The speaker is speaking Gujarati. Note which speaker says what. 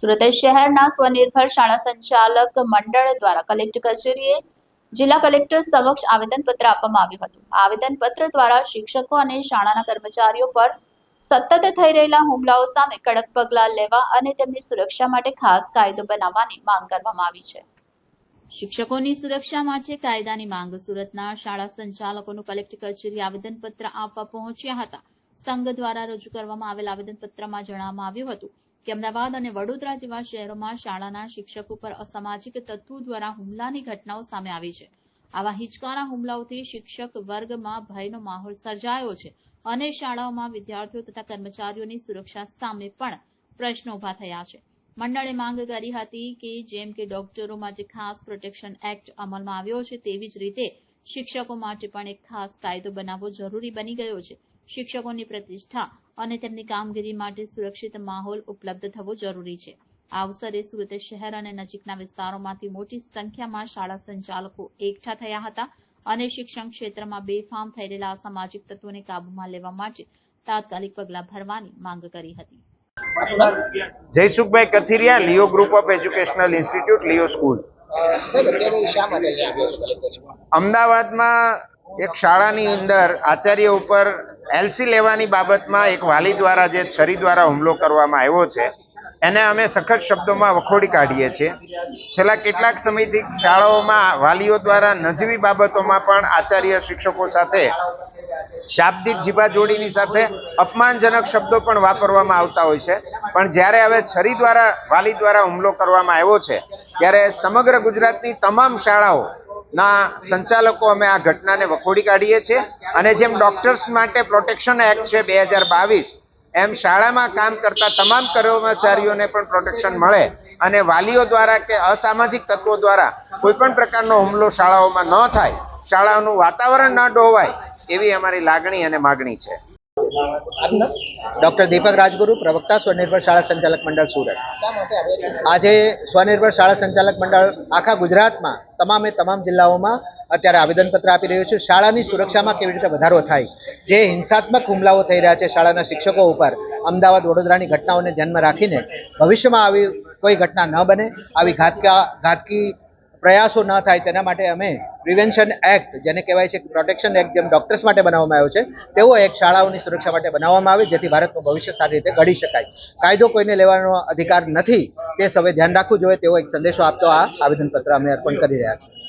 Speaker 1: સુરત શહેરના સ્વનિર્ભર શાળા સંચાલક મંડળ દ્વારા કલેક્ટર કચેરીએ જિલ્લા કલેક્ટર સમક્ષ આવેદનપત્ર આપવામાં આવ્યું હતું. આવેદનપત્ર દ્વારા શિક્ષકો અને શાળાના કર્મચારીઓ પર સતત થઈ રહેલા હુમલાઓ સામે કડક પગલાં લેવા અને તેમની સુરક્ષા માટે ખાસ કાયદો બનાવવાની માંગ કરવામાં આવી છે. શિક્ષકોની સુરક્ષા માટે કાયદાની માંગ સુરતના શાળા સંચાલકોનું કલેક્ટર કચેરી આવેદનપત્ર આપવા પહોંચ્યા હતા. સંઘ દ્વારા રજૂ કરવામાં આવેલ આવેદનપત્રમાં જણાવવામાં આવ્યું હતું કે અમદાવાદ અને વડોદરા જેવા શહેરોમાં શાળાના શિક્ષકો પર અસામાજિક તત્વો દ્વારા હુમલાની ઘટનાઓ સામે આવી છે. આવા હિંચકાના હુમલાઓથી શિક્ષક વર્ગમાં ભયનો માહોલ સર્જાયો છે અને શાળાઓમાં વિદ્યાર્થીઓ તથા કર્મચારીઓની સુરક્ષા સામે પણ પ્રશ્નો ઊભા થયા છે. મંડળે માંગ કરી હતી કે જેમ કે ડોક્ટરો માટે ખાસ પ્રોટેક્શન એક્ટ અમલમાં આવ્યો છે તેવી જ રીતે શિક્ષકો માટે પણ એક ખાસ કાયદો બનાવવો જરૂરી બની ગયો છે. શિક્ષકોની પ્રતિષ્ઠા અને તેમની કામગીરી માટે સુરક્ષિત માહોલ ઉપલબ્ધ થવો જરૂરી છે. આ અવસરે સુરત શહેર અને નજીકના વિસ્તારોમાંથી મોટી સંખ્યામાં શાળા સંચાલકો એકઠા થયા હતા અને શિક્ષણ ક્ષેત્રમાં બેફામ થઈ રહેલા અસામાજિક તત્વોને કાબૂમાં લેવા માટે તાત્કાલિક પગલાં ભરવાની માંગ કરી હતી.
Speaker 2: Jaysukhbhai Kathiriya Leo group of educational institute Leo school અમદાવાદમાં એક શાળાની અંદર આચાર્ય ઉપર એલસી લેવાની બાબતમાં એક વાલી દ્વારા જે છરી દ્વારા હુમલો કરવામાં આવ્યો છે, એને અમે સખત શબ્દોમાં વખોડી કાઢીએ છીએ. છેલ્લા કેટલાક સમયથી શાળાઓમાં વાલીઓ દ્વારા નજીવી બાબતોમાં પણ આચાર્ય શિક્ષકો સાથે શાબ્દિક જીભાજોડીની સાથે અપમાનજનક શબ્દો પણ વાપરવામાં આવતા હોય છે. પણ જ્યારે હવે છરી દ્વારા, વાલી દ્વારા હુમલો કરવામાં આવ્યો છે, ત્યારે સમગ્ર ગુજરાતની તમામ શાળાઓ ના, સંચાલકો અમે આ ઘટનાને વખોડી કાઢીએ છીએ અને જેમ ડોક્ટર્સ માટે પ્રોટેક્શન એક્ટ છે બે હજાર બાવીસ, એમ શાળામાં કામ કરતા તમામ કર્મચારીઓને પણ પ્રોટેક્શન મળે અને વાલીઓ દ્વારા કે અસામાજિક તત્વો દ્વારા કોઈ પણ પ્રકારનો હુમલો શાળાઓમાં ન થાય શાળાઓનું વાતાવરણ ન ડોવાય, એવી અમારી લાગણી અને માગણી છે.
Speaker 3: આપનું
Speaker 4: ડોક્ટર દીપક રાજગુરુ, પ્રવક્તા, સ્વનિર્ભર શાળા સંચાલક મંડળ સુરત. આજે સ્વનિર્ભર શાળા સંચાલક મંડળ આખા ગુજરાતમાં તમામે તમામ જિલ્લાઓમાં અત્યારે આવેદનપત્ર આપી રહ્યું છે. શાળાની સુરક્ષામાં કેવી રીતે વધારો થાય? જે હિંસાત્મક હુમલાઓ થઈ રહ્યા છે શાળાના શિક્ષકો ઉપર, અમદાવાદ, વડોદરાની ઘટનાઓને ધ્યાનમાં રાખીને ભવિષ્યમાં આવી કોઈ ઘટના ન બને, આવી ઘાતકા ઘાતકી પ્રયાસો ન થાય તેના માટે અમે પ્રિવેન્શન એક્ટ, જેને કહેવાય છે પ્રોટેક્શન એક્ટ જેમ ડોક્ટર્સ માટે બનાવવામાં આવ્યો છે તેવો એક શાળાઓની સુરક્ષા માટે બનાવવામાં આવે, જેથી ભારતનું ભવિષ્ય સારી રીતે ઘડી શકાય. કાયદો કોઈને લેવાનો અધિકાર નથી, તે સૌએ ધ્યાન રાખવું જોઈએ તેવો એક સંદેશો આપતો આ આવેદનપત્ર અમે અર્પણ કરી રહ્યા છીએ.